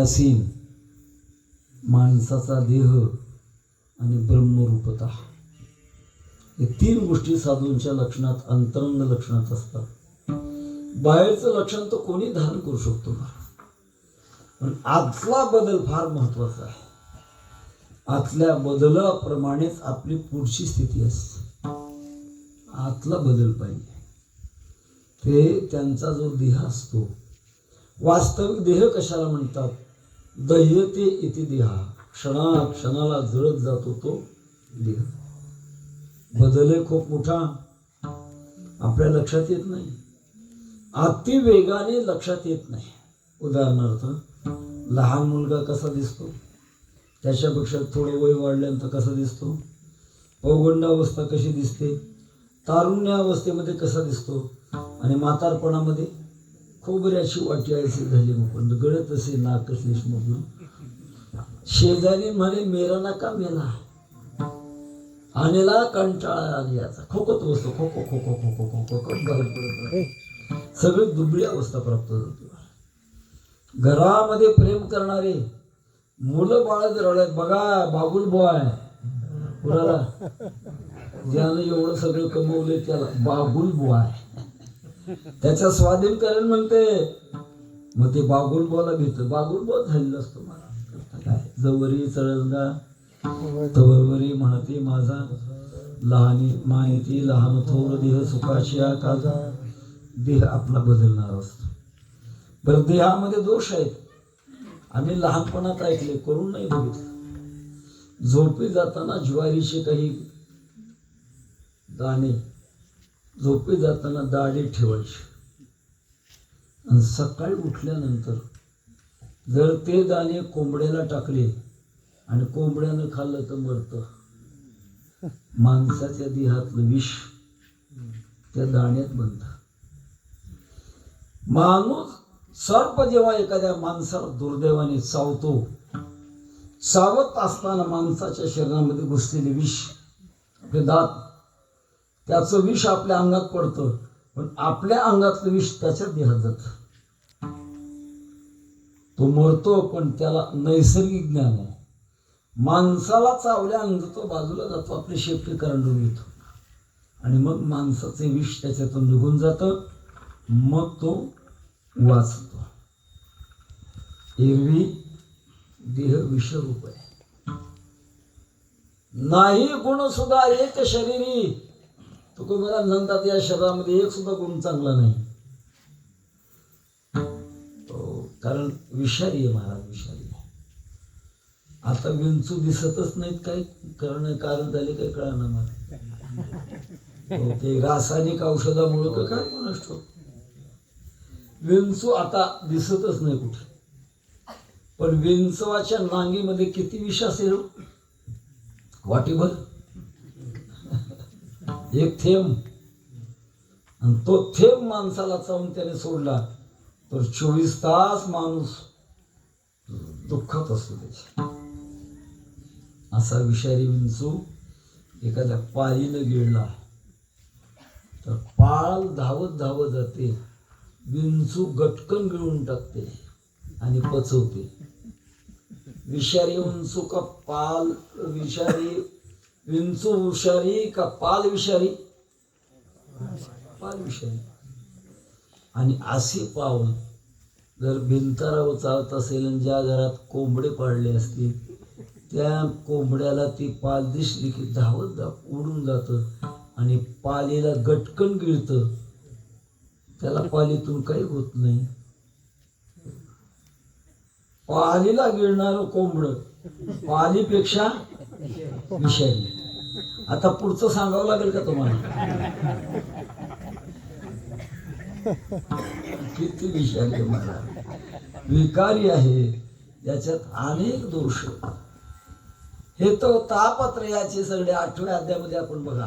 असीन माणसाचा देह आणि ब्रह्मरूपता. हे तीन गोष्टी साधूंच्या लक्षणात अंतरंग लक्षणात असतात. बाहेरचं लक्षण तर कोणी धारण करू शकतो ना. पण आतला बदल फार महत्त्वाचा आहे. आतल्या बदलाप्रमाणेच आपली पुढची स्थिती असते. आतला बदल पाहिजे. ते त्यांचा जो देह असतो वास्तविक देह कशाला म्हणतात? दह्यते इति देहा. क्षणा क्षणाला जळत जातो तो देह. बदल खूप मोठा. आपल्या लक्षात येत नाही. अति वेगाने लक्षात येत नाही. उदाहरणार्थ लहान मुलगा कसा दिसतो? त्याच्यापेक्षा थोडं वय वाढल्यानंतर कसा दिसतो? पौगंडावस्था कशी दिसते? तारुण्यावस्थेमध्ये कसा दिसतो? आणि म्हातारपणामध्ये? खोबऱ्याची वाटी अशी झाली मुकुंद. गळत असे नाकसलीस मधून. शेजारी म्हणे मेरा नाका मेला आणला कंटाळा आली याचा. खोकत बसतो. खोको खोखो खोखो खो बाहेर पडत सगळे दुबळी अवस्था प्राप्त होते घरामध्ये प्रेम करणारे मुलं बाळ जर बघा बाबुल बॉय कुणाला? ज्यानं एवढं सगळं कमवलंय त्याला बाबुल बॉय त्याच्या स्वाधीन करेल म्हणते. मग ते बागुल बोला घेत. बागुल बोल झालेलं असतो मला. काय? जवरी चळंगा तवरवरी म्हणते माझा. लहानी माहिती लहान थोर देह सुखाशी काजा देह आपला बदलणार असतो. बरं देहामध्ये दोष आहेत. आम्ही लहानपणात ऐकले करून नाही बघितलं. झोपी जाताना ज्वारीचे काही दाणे झोपी जाताना दाढी ठेवायची. आणि सकाळी उठल्यानंतर जर ते दाणे कोंबड्याला टाकले आणि कोंबड्यानं खाल्लं तर मरतं. माणसाच्या देहातलं विष त्या दाण्यात बनतं. माणूस सर्प जेव्हा एखाद्या माणसाला दुर्दैवाने चावतो चावत असताना माणसाच्या शरीरामध्ये घुसलेले विष आपले दात त्याचं विष आपल्या अंगात पडतं. पण आपल्या अंगातलं विष त्याच्या देहात जात. तो मरतो पण त्याला नैसर्गिक ज्ञान आहे. माणसाला चावल्या अंग तो बाजूला जातो आपले शेपटी करंडून येतो. आणि मग माणसाचे विष त्याच्यातून निघून जातं. मग तो वाचतो. एरवी देह विषरूप आहे. नाही गुण सुद्धा एक शरीरी तुकोबरा म्हणतात या शरीरामध्ये एक सुद्धा गुण चांगला नाही. हो, कारण विषारी आहे महाराज विषारी आहे. आता विंचू दिसतच नाहीत काय कारण कारण झाले काय कळणार मला. हो, ते रासायनिक औषधामुळे का काय नष्ट विंचू आता दिसतच नाही कुठे. पण विंचवाच्या नांगीमध्ये किती विष असेल हो? वाटीभर? एक थेंब. आणि तो थेंब माणसाला चावून त्याने सोडला तर चोवीस तास माणूस दुःखात असतो त्याच्या असा विषारी विंचू एखाद्या पाळीनं गिळला तर पाळ धावत धावत जाते. विंचू गटकन गिळून टाकते आणि पचवते. विषारी विंचू का पाल विषारी विंचू विषारी का पाल विषारी पाल विषारी आणि असे पाऊल जर भिंतारावर चालत असेल आणि ज्या घरात कोंबडे पाडले असतील त्या कोंबड्याला ती पाल दिसली की धावत धाव उडून जातं आणि पालीला गटकन गिळतं. त्याला पालीतून काही होत नाही. पालीला गिळणारं कोंबड पालीपेक्षा विषारी. आता पुढचं सांगावं लागेल का तुम्हाला? किती विषारी मला. विकारी आहे याच्यात अनेक दोष. हे तो तापत्रयाचे सगळे आठव्या अध्यामध्ये आपण बघा.